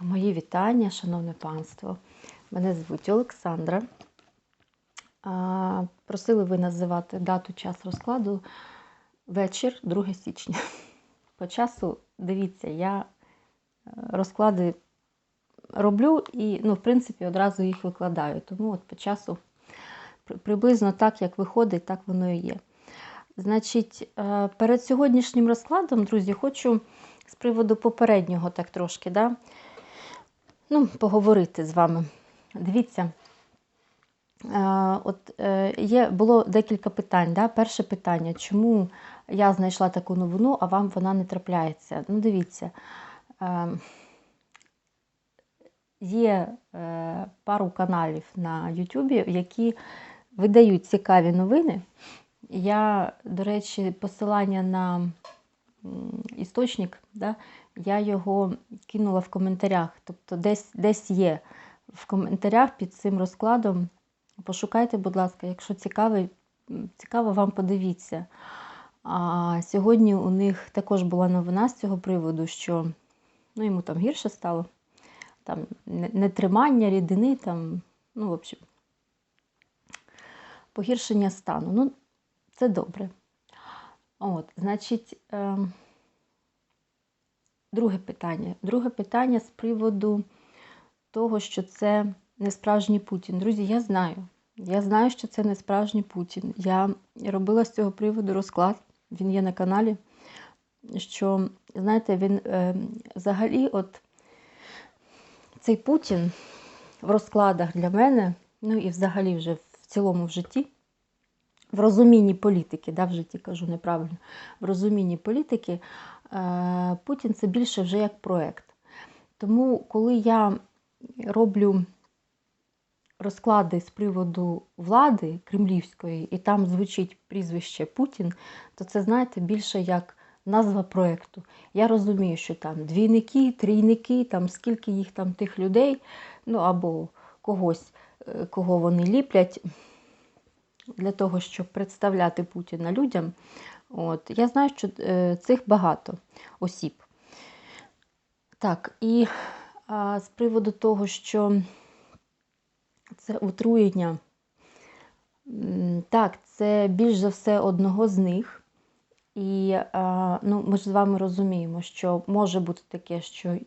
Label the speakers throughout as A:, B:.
A: Мої вітання, шановне панство. Мене звуть Олександра. Просили ви називати дату час розкладу вечір 2 січня. По часу, дивіться, я е, розклади роблю і, ну, в принципі, одразу їх викладаю. Тому от по часу приблизно так, як виходить, так воно і є. Значить, е, перед сьогоднішнім розкладом, друзі, хочу з приводу попереднього так трошки, да, ну, поговорити з вами. Дивіться, е, от е, є, було декілька питань. Да? Перше питання, чому я знайшла таку новину, а вам вона не трапляється? Ну, дивіться, е, є е, пару каналів на Ютубі, які видають цікаві новини. Я, до речі, посилання на істочник, да, я його кинула в коментарях. Тобто десь, десь є в коментарях під цим розкладом. Пошукайте, будь ласка, якщо цікавий, цікаво, вам подивіться. А сьогодні у них також була новина з цього приводу, що ну, йому там гірше стало. Там не- нетримання рідини, там, ну, в общем, погіршення стану. Ну, це добре. От, значить, е, друге питання. Друге питання з приводу того, що це не справжній Путін. Друзі, я знаю. Я знаю, що це не справжній Путін. Я робила з цього приводу розклад, він є на каналі. Що, знаєте, він е, взагалі, от цей Путін в розкладах для мене, ну і взагалі вже в цілому в житті, в розумінні політики, да, в житті кажу неправильно, в розумінні політики, Путін це більше вже як проект. Тому, коли я роблю розклади з приводу влади кремлівської, і там звучить прізвище Путін, то це, знаєте, більше як назва проекту. Я розумію, що там двійники, трійники, там скільки їх там тих людей, ну або когось, е, кого вони ліплять для того, щоб представляти Путіна людям. От, я знаю, що е, цих багато осіб. Так, і а, з приводу того, що це отруєння, так, це більш за все одного з них. І а, ну, ми ж з вами розуміємо, що може бути таке, що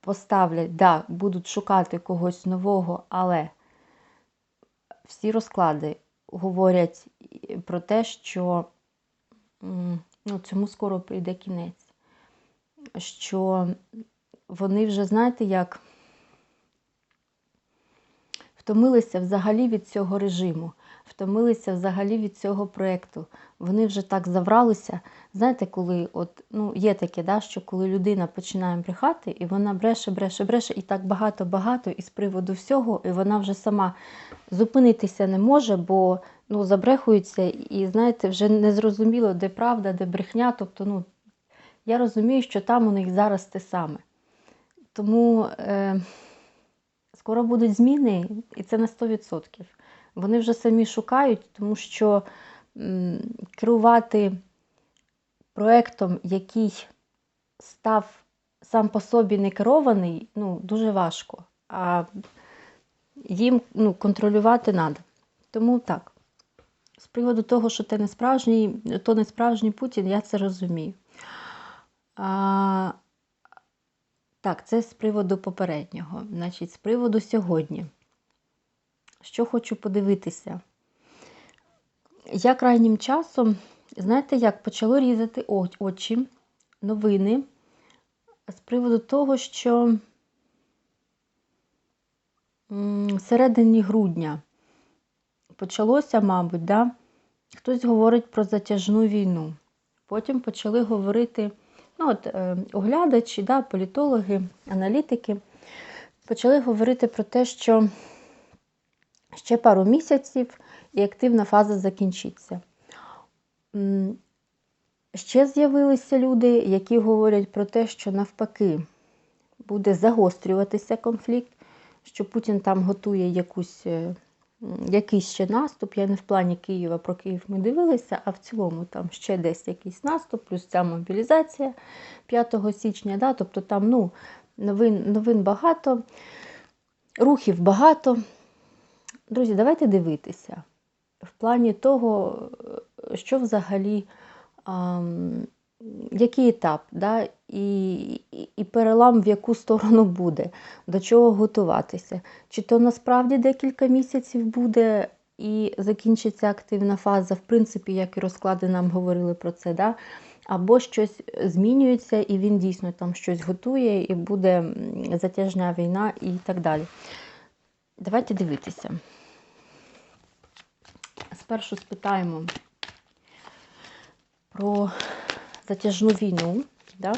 A: поставлять, да, будуть шукати когось нового, але всі розклади говорять про те, що ну, цьому скоро прийде кінець. Що вони вже, знаєте, як втомилися взагалі від цього режиму, втомилися взагалі від цього проєкту. Вони вже так завралися. Знаєте, коли от, ну, є таке, да, що коли людина починає брехати, і вона бреше, бреше, бреше, і так багато-багато, і з приводу всього, і вона вже сама зупинитися не може, бо ну, забрехується, і знаєте, вже не зрозуміло, де правда, де брехня. Тобто, ну, я розумію, що там у них зараз те саме. Тому е, скоро будуть зміни, і це на 100%. Вони вже самі шукають, тому що м, керувати проектом, який став сам по собі не керований, ну, дуже важко. А їм ну, контролювати треба. Тому так. Приводу того, що це не справжній, то не справжній Путін, я це розумію. А, так, це з приводу попереднього. Значить, з приводу сьогодні. Що хочу подивитися? Я крайнім часом, знаєте, як почало різати очі, новини з приводу того, що м, середині грудня почалося, мабуть, да? Хтось говорить про затяжну війну. Потім почали говорити ну, от, е, оглядачі, да, політологи, аналітики, почали говорити про те, що ще пару місяців і активна фаза закінчиться. Ще з'явилися люди, які говорять про те, що навпаки буде загострюватися конфлікт, що Путін там готує якусь, е, якийсь ще наступ. Я не в плані Києва про Київ ми дивилися, а в цілому там ще десь якийсь наступ, плюс ця мобілізація 5 січня. Да? Тобто там ну, Новин, новин багато, рухів багато. Друзі, давайте дивитися в плані того, що взагалі, ам, який етап, да? і, і, і перелам в яку сторону буде, до чого готуватися. Чи то насправді декілька місяців буде і закінчиться активна фаза, в принципі, як і розклади нам говорили про це. Да? Або щось змінюється, і він дійсно там щось готує, і буде затяжна війна і так далі. Давайте дивитися. Спершу спитаємо про затяжну війну. Да?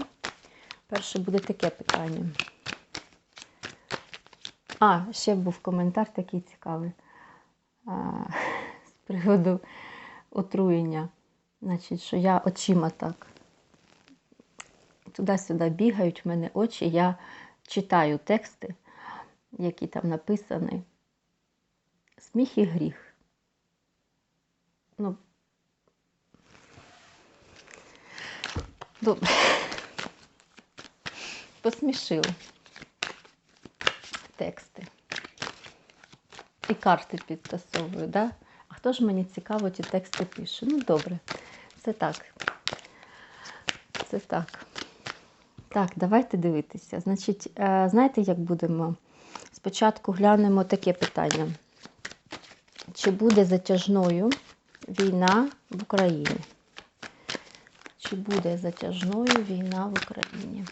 A: Перше буде таке питання. А, ще був коментар такий цікавий а, з приводу отруєння. Значить, що я очима так туди-сюди бігають в мене очі, я читаю тексти, які там написані. Сміх і гріх. Ну, добре. Посмішили тексти. І карти підтасовую, да? А хто ж мені цікаво ті тексти пише? Ну, добре, це так. Це так. Так, давайте дивитися. Значить, е, знаєте, як будемо? Спочатку глянемо таке питання. Чи буде затяжною війна в Україні? Чи буде затяжною війна в Україні?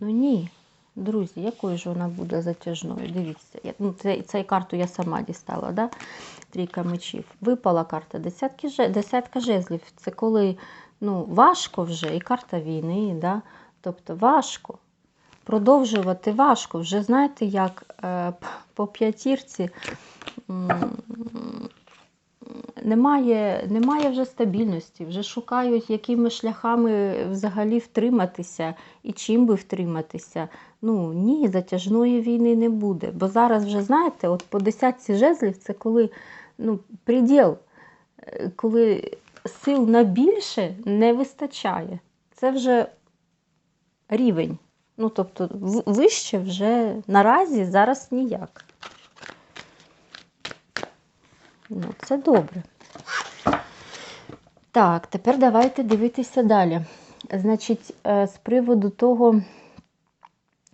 A: Ну ні, друзі, якою ж вона буде затяжною? Дивіться, ну, цей карту я сама дістала, да? Трійка мечів. Випала карта десятки, десятка жезлів. Це коли ну, важко вже, і карта війни, да? тобто важко. Продовжувати важко. Вже знаєте, як е, по п'ятірці немає, немає вже стабільності, вже шукають, якими шляхами взагалі втриматися і чим би втриматися. Ну ні, затяжної війни не буде. Бо зараз вже, знаєте, от по десятці жезлів це коли ну, приділ, е, коли сил на більше не вистачає. Це вже рівень. Ну, тобто, вище вже наразі зараз ніяк. Ну, це добре. Так, тепер давайте дивитися далі. Значить, е, з приводу того,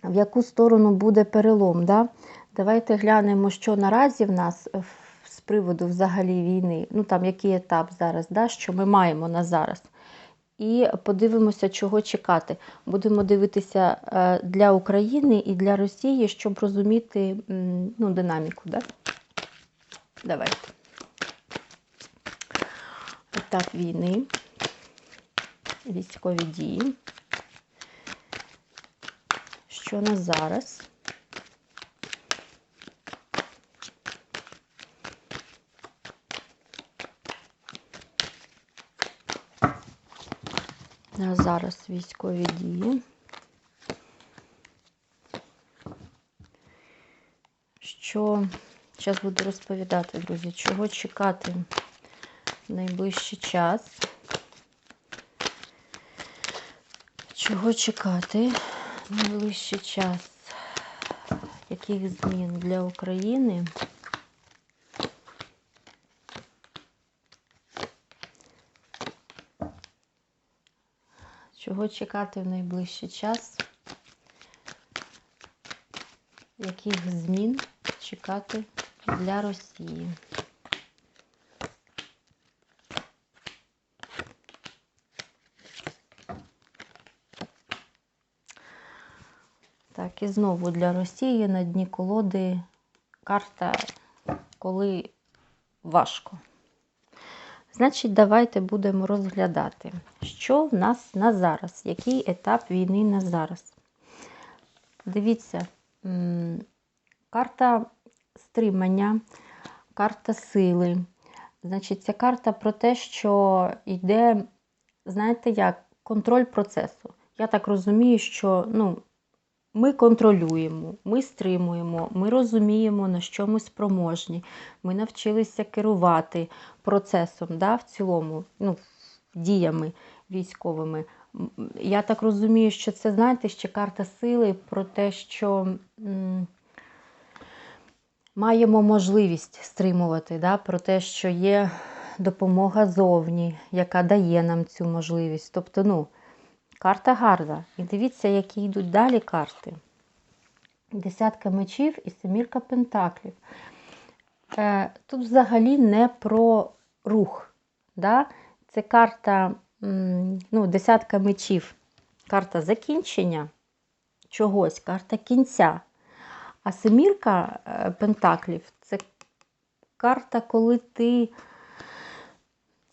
A: в яку сторону буде перелом. Да? Давайте глянемо, що наразі в нас в- приводу взагалі війни, ну там який етап зараз, да? що ми маємо на зараз. І подивимося, чого чекати. Будемо дивитися е, для України і для Росії, щоб розуміти ну, динаміку. Да? Давайте. Етап війни, військові дії. Що на зараз? Зараз військові дії. Що зараз буду розповідати, друзі, чого чекати в найближчий час. Чого чекати в найближчий час? Яких змін для України? Чого чекати в найближчий час? Яких змін чекати для Росії? Так, і знову для Росії на дні колоди карта, коли важко. Значить, давайте будемо розглядати, що в нас на зараз, який етап війни на зараз. Дивіться, карта стримання, карта сили. Значить, ця карта про те, що йде знаєте як, контроль процесу. Я так розумію, що ну, ми контролюємо, ми стримуємо, ми розуміємо, на що ми спроможні. Ми навчилися керувати процесом да, в цілому, ну, діями військовими. Я так розумію, що це, знаєте, ще карта сили про те, що м, маємо можливість стримувати, да, про те, що є допомога зовні, яка дає нам цю можливість. Тобто, ну, карта гарна. І дивіться, які йдуть далі карти. Десятка мечів і семірка пентаклів. Е, Тут взагалі не про рух. Да? Це карта, ну, десятка мечів, карта закінчення чогось, карта кінця. А семірка е, пентаклів це карта, коли ти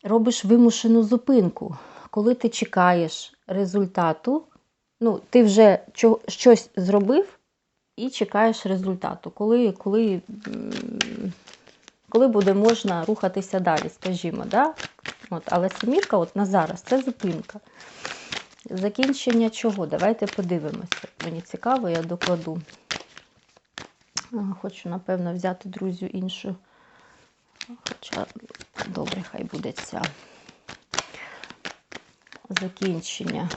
A: робиш вимушену зупинку, коли ти чекаєш результату. Ну, ти вже щось зробив і чекаєш результату. Коли, коли, коли буде можна рухатися далі, скажімо. Да? От, але семірка от на зараз це зупинка. Закінчення чого? Давайте подивимося. Мені цікаво, я докладу. Хочу, напевно, взяти друзю іншу. Хоча, добре, хай буде ця. Закінчення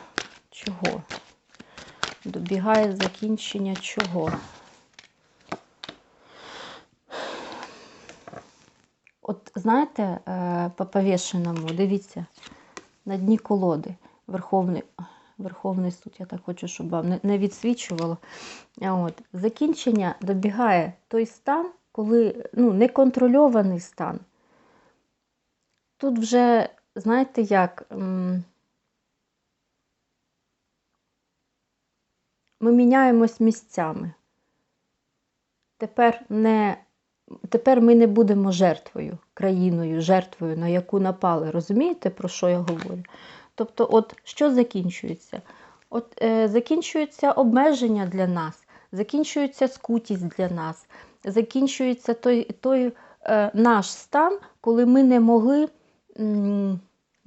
A: чого? Добігає закінчення чого? От знаєте, е, по повішеному, дивіться, на дні колоди Верховний, Верховний суд, я так хочу, щоб вам не, відсвічувало. От, закінчення добігає той стан, коли ну, неконтрольований стан. Тут вже, знаєте, як. м, Ми міняємось місцями. Тепер, не, тепер ми не будемо жертвою, країною, жертвою, на яку напали. Розумієте, про що я говорю? Тобто, от що закінчується? От е, закінчується обмеження для нас, закінчується скутість для нас, закінчується той, той е, наш стан, коли ми не могли м,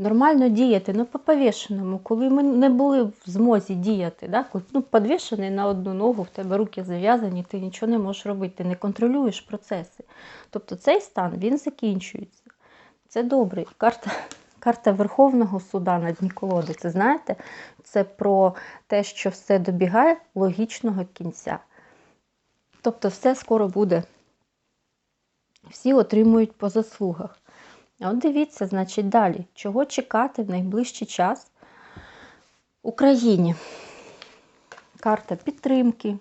A: нормально діяти. Ну, по повішеному, коли ми не були в змозі діяти, да? ну, підвішений на одну ногу, в тебе руки зав'язані, ти нічого не можеш робити, ти не контролюєш процеси. Тобто цей стан він закінчується. Це добре. Карта, карта Верховного суда на дні колоди. Це знаєте, це про те, що все добігає логічного кінця. Тобто, все скоро буде. Всі отримують по заслугах. От дивіться, значить, далі, чого чекати в найближчий час Україні. Карта підтримки,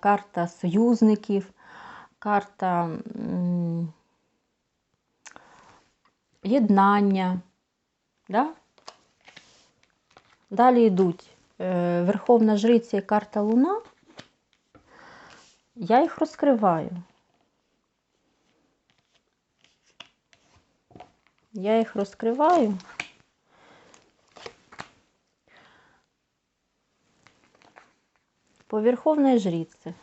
A: карта союзників, карта єднання. Да? Далі йдуть е, Верховна Жриця і карта Луна. Я їх розкриваю. Я їх розкриваю. По Верховної жриці.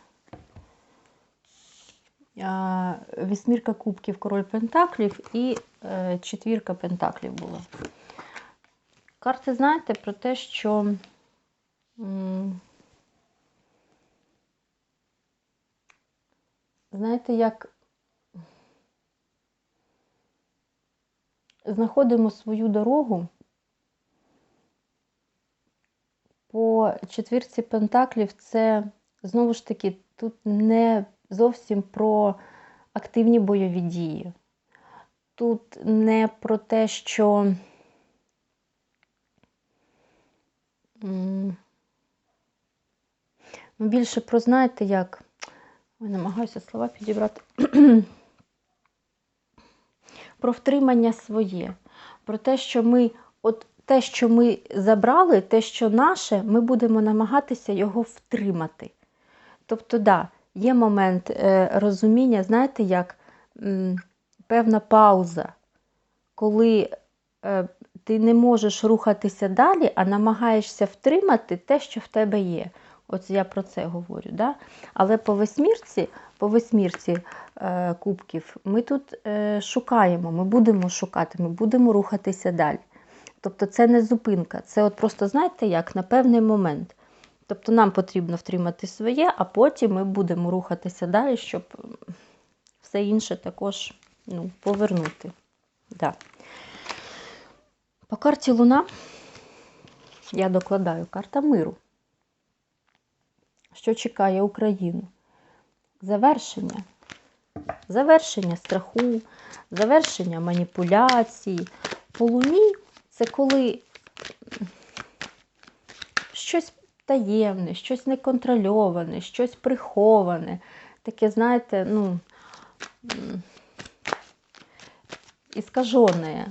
A: А, Вісьмірка кубків, король пентаклів і е, четвірка пентаклів була. Карти, знаєте, про те, що знаєте, як знаходимо свою дорогу по четвірці пентаклів, це знову ж таки тут не зовсім про активні бойові дії. Тут не про те, що ну, більше про, знаєте, як. Ой, намагаюся слова підібрати. про втримання своє, про те, що ми, от те, що ми забрали, те, що наше, ми будемо намагатися його втримати. Тобто, да, є момент е, розуміння, знаєте, як м, певна пауза, коли е, ти не можеш рухатися далі, а намагаєшся втримати те, що в тебе є. От я про це говорю. Да? Але по восьмірці, по восьмірці е, кубків ми тут е, шукаємо, ми будемо шукати, ми будемо рухатися далі. Тобто це не зупинка, це от просто, знаєте, як на певний момент. Тобто нам потрібно втримати своє, а потім ми будемо рухатися далі, щоб все інше також ну, повернути. Да. По карті Луна я докладаю карта миру. Що чекає Україну? Завершення. Завершення страху, завершення маніпуляцій. По луні це коли щось таємне, щось неконтрольоване, щось приховане. Таке, знаєте, ну, м, іскажене.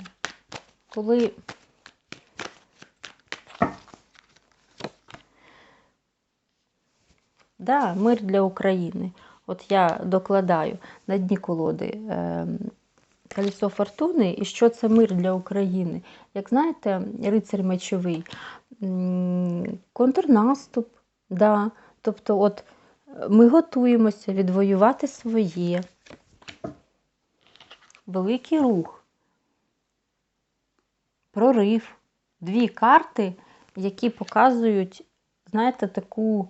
A: Коли Да, мир для України. От я докладаю на дні колоди е, колесо фортуни, і що це мир для України. Як знаєте, рицарь мечовий, контрнаступ, да. тобто, от е, ми готуємося відвоювати своє. Великий рух, прорив. Дві карти, які показують, знаєте, таку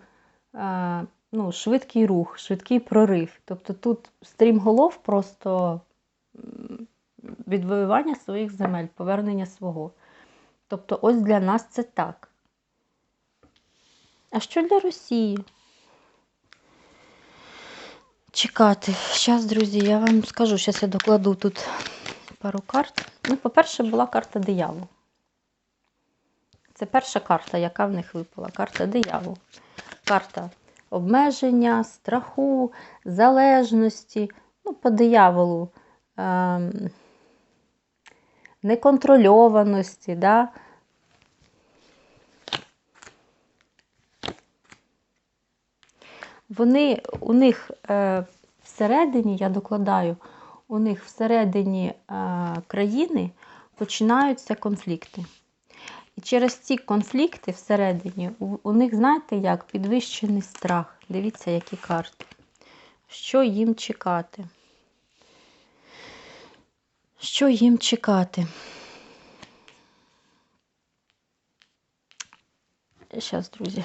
A: ну, швидкий рух, швидкий прорив. Тобто тут стрімголов просто відвоювання своїх земель, повернення свого. Тобто, ось для нас це так. А що для Росії? Чекати. Зараз, друзі, я вам скажу, зараз я докладу тут пару карт. Ну, по-перше, була карта диявол. Це перша карта, яка в них випала. Карта диявол. Карта обмеження, страху, залежності. Ну, по дияволу. Ем, неконтрольованості, да? Вони, у них е, всередині, я докладаю, у них всередині е, країни починаються конфлікти. І через ці конфлікти всередині у, у них, знаєте, як підвищений страх. Дивіться, які карти. Що їм чекати? Що їм чекати? Зараз, друзі.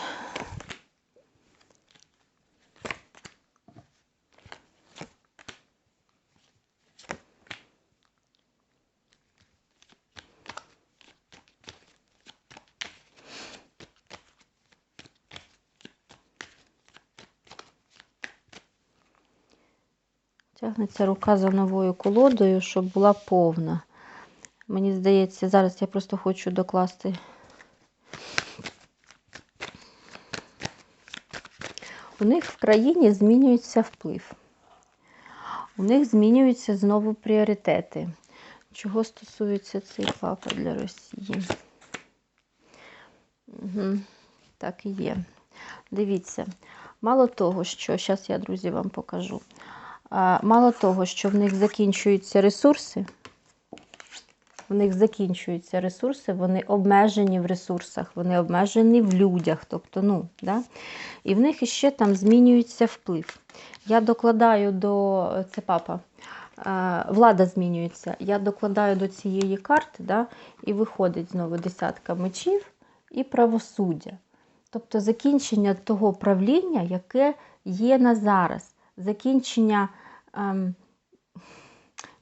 A: Тягнеться рука за новою колодою, щоб була повна. Мені здається, зараз я просто хочу докласти. У них в країні змінюється вплив. У них змінюються знову пріоритети. Чого стосується цей папа для Росії? Угу. Так і є. Дивіться, мало того, що зараз я, друзі, вам покажу. Мало того, що в них закінчуються ресурси, в них закінчуються ресурси, вони обмежені в ресурсах, вони обмежені в людях. Тобто, ну, да? І в них іще там змінюється вплив. Я докладаю до це папа. Влада змінюється. Я докладаю до цієї карти, да? і виходить знову десятка мечів і правосуддя. Тобто закінчення того правління, яке є на зараз закінчення, ем,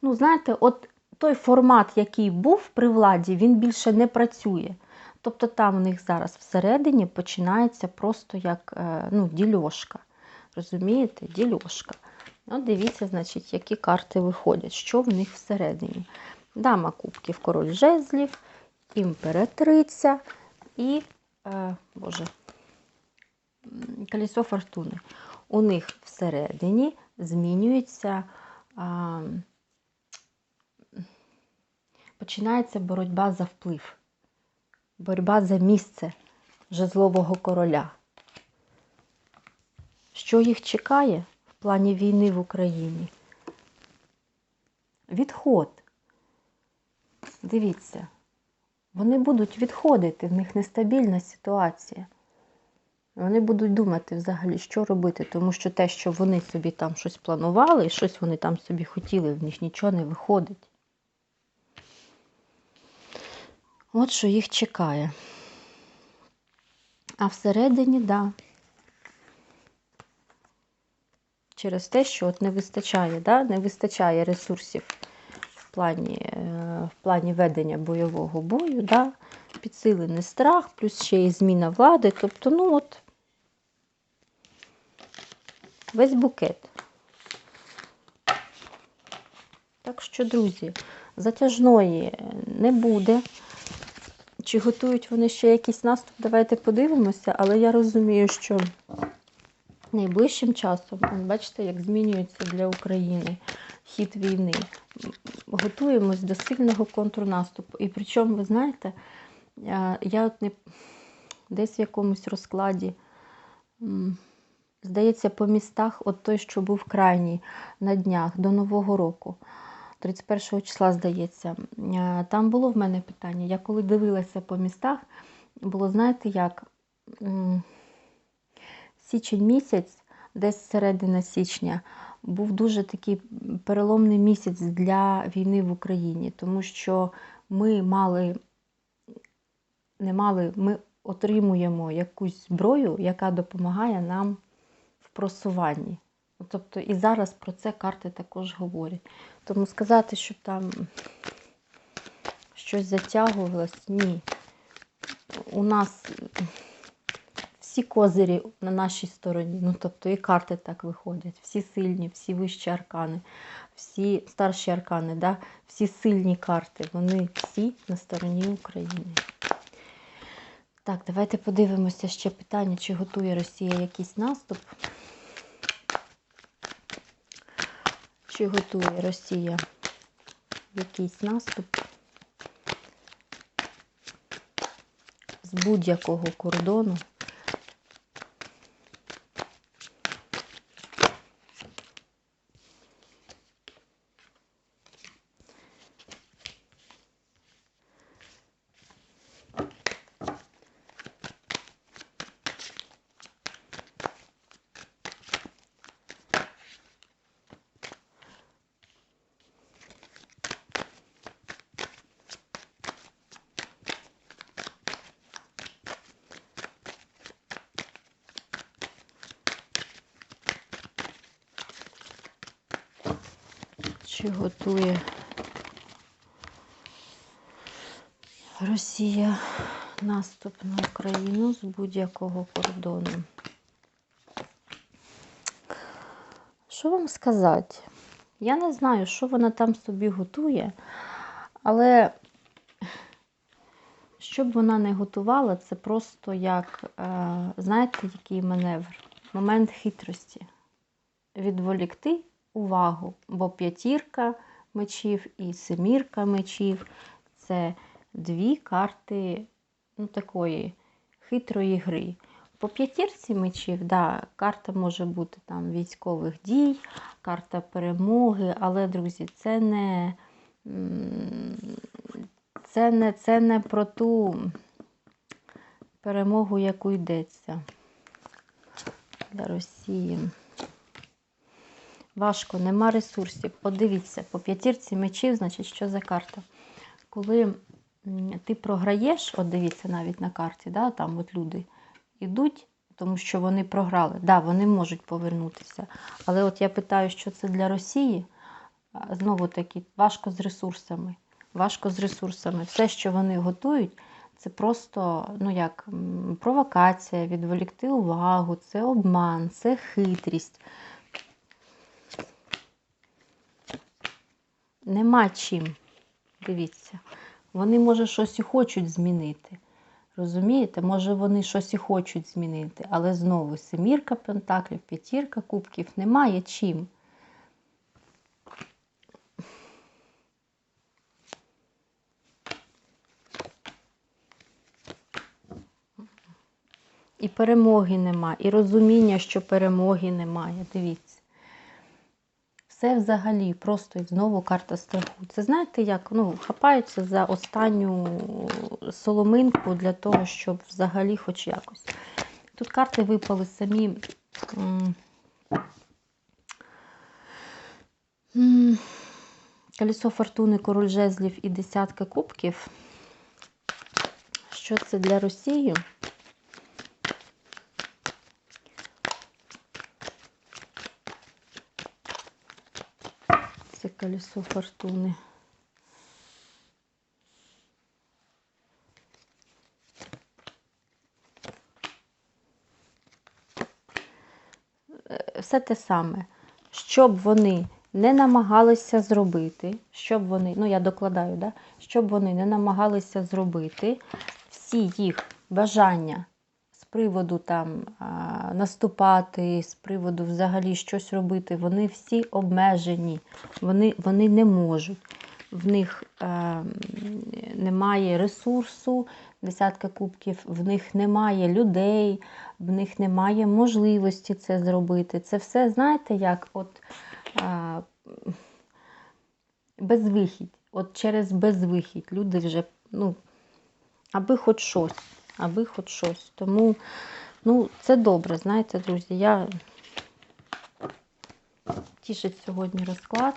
A: ну, знаєте, от той формат, який був при владі, він більше не працює. Тобто там у них зараз всередині починається просто як е, ну, дільошка. Розумієте? Дільошка. От дивіться, значить, які карти виходять, що в них всередині. Дама кубків, король жезлів, імператриця і, е, Боже, колесо фортуни у них всередині змінюється, а, починається боротьба за вплив, боротьба за місце жезлового короля. Що їх чекає в плані війни в Україні? Відход. Дивіться, вони будуть відходити, в них нестабільна ситуація. Вони будуть думати взагалі, що робити, тому що те, що вони собі там щось планували, щось вони там собі хотіли, в них нічого не виходить. От що їх чекає. А всередині, так. Да. Через те, що от не вистачає, да? не вистачає ресурсів в плані, е, в плані ведення бойового бою, да? підсилений страх, плюс ще і зміна влади. Тобто, ну от весь букет. Так що, друзі, затяжної не буде. Чи готують вони ще якийсь наступ, давайте подивимося, але я розумію, що найближчим часом, бачите, як змінюється для України хід війни. Готуємось до сильного контрнаступу. І причому, ви знаєте, я от не десь в якомусь розкладі, здається, по містах, от той, що був крайній на днях до Нового року. 31 числа, здається, там було в мене питання. Я коли дивилася по містах, було, знаєте, як січень місяць, десь середина січня, був дуже такий переломний місяць для війни в Україні, тому що ми мали, не мали, ми отримуємо якусь зброю, яка допомагає нам просуванні. Тобто і зараз про це карти також говорять. Тому сказати, що там щось затягувалось, ні. У нас всі козирі на нашій стороні, ну тобто і карти так виходять, всі сильні, всі вищі аркани, всі старші аркани, да? всі сильні карти, вони всі на стороні України. Так, давайте подивимося ще питання, чи готує Росія якийсь наступ. Чи готує Росія якийсь наступ з будь-якого кордону? Чи готує Росія наступ на Україну з будь-якого кордону? Що вам сказати? Я не знаю, що вона там собі готує, але що б вона не готувала, це просто як, е, знаєте, який маневр? Момент хитрості. Відволікти увагу, бо п'ятірка мечів і семірка мечів це дві карти ну, такої хитрої гри. По п'ятірці мечів, да, карта може бути там військових дій, карта перемоги, але, друзі, це не це не, це не про ту перемогу, яку йдеться для Росії. Важко, нема ресурсів. Подивіться, по п'ятірці мечів, значить, що за карта? Коли ти програєш, от дивіться навіть на карті, да, там от люди йдуть, тому що вони програли. Да, вони можуть повернутися. Але от я питаю, що це для Росії? Знову таки, важко з ресурсами. Важко з ресурсами. Все, що вони готують, це просто ну як, провокація, відволікти увагу, це обман, це хитрість. Нема чим. Дивіться. Вони, може, щось і хочуть змінити. Розумієте? Може, вони щось і хочуть змінити. Але знову семірка пентаклів, п'ятірка кубків немає чим. І перемоги нема, і розуміння, що перемоги немає. Дивіться. Все взагалі просто знову карта страху. Це знаєте, як ну, хапаються за останню соломинку для того, щоб взагалі хоч якось. Тут карти випали самі. Колесо фортуни, король жезлів і десятка кубків. що це для Росії. Це колесо фортуни. Е, Все те саме. Щоб вони не намагалися зробити, щоб вони, ну я докладаю, да? щоб вони не намагалися зробити всі їх бажання з приводу там наступати, з приводу взагалі щось робити, вони всі обмежені, вони, вони не можуть. В них е, немає ресурсу, десятка кубків, в них немає людей, в них немає можливості це зробити. Це все, знаєте, як от а, безвихідь. От через безвихідь люди вже, ну, аби хоч щось, аби хоч щось. Тому, ну, це добре, знаєте, друзі. Я тішить сьогодні розклад,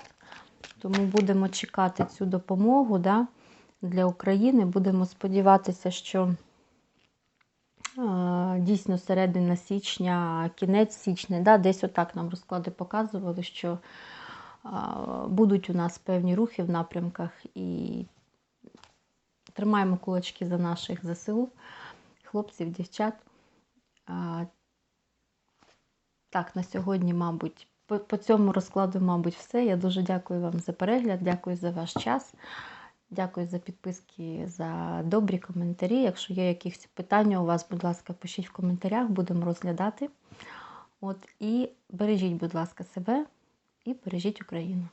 A: тому будемо чекати цю допомогу да, для України. Будемо сподіватися, що дійсно середина січня, кінець січня, да, десь отак нам розклади показували, що будуть у нас певні рухи в напрямках і тримаємо кулачки за наших ЗСУ, хлопців, дівчат. Так, на сьогодні, мабуть, по цьому розкладу, мабуть, все. Я дуже дякую вам за перегляд, дякую за ваш час. Дякую за підписки, за добрі коментарі. Якщо є якісь питання у вас, будь ласка, пишіть в коментарях, будемо розглядати. От, і бережіть, будь ласка, себе і бережіть Україну.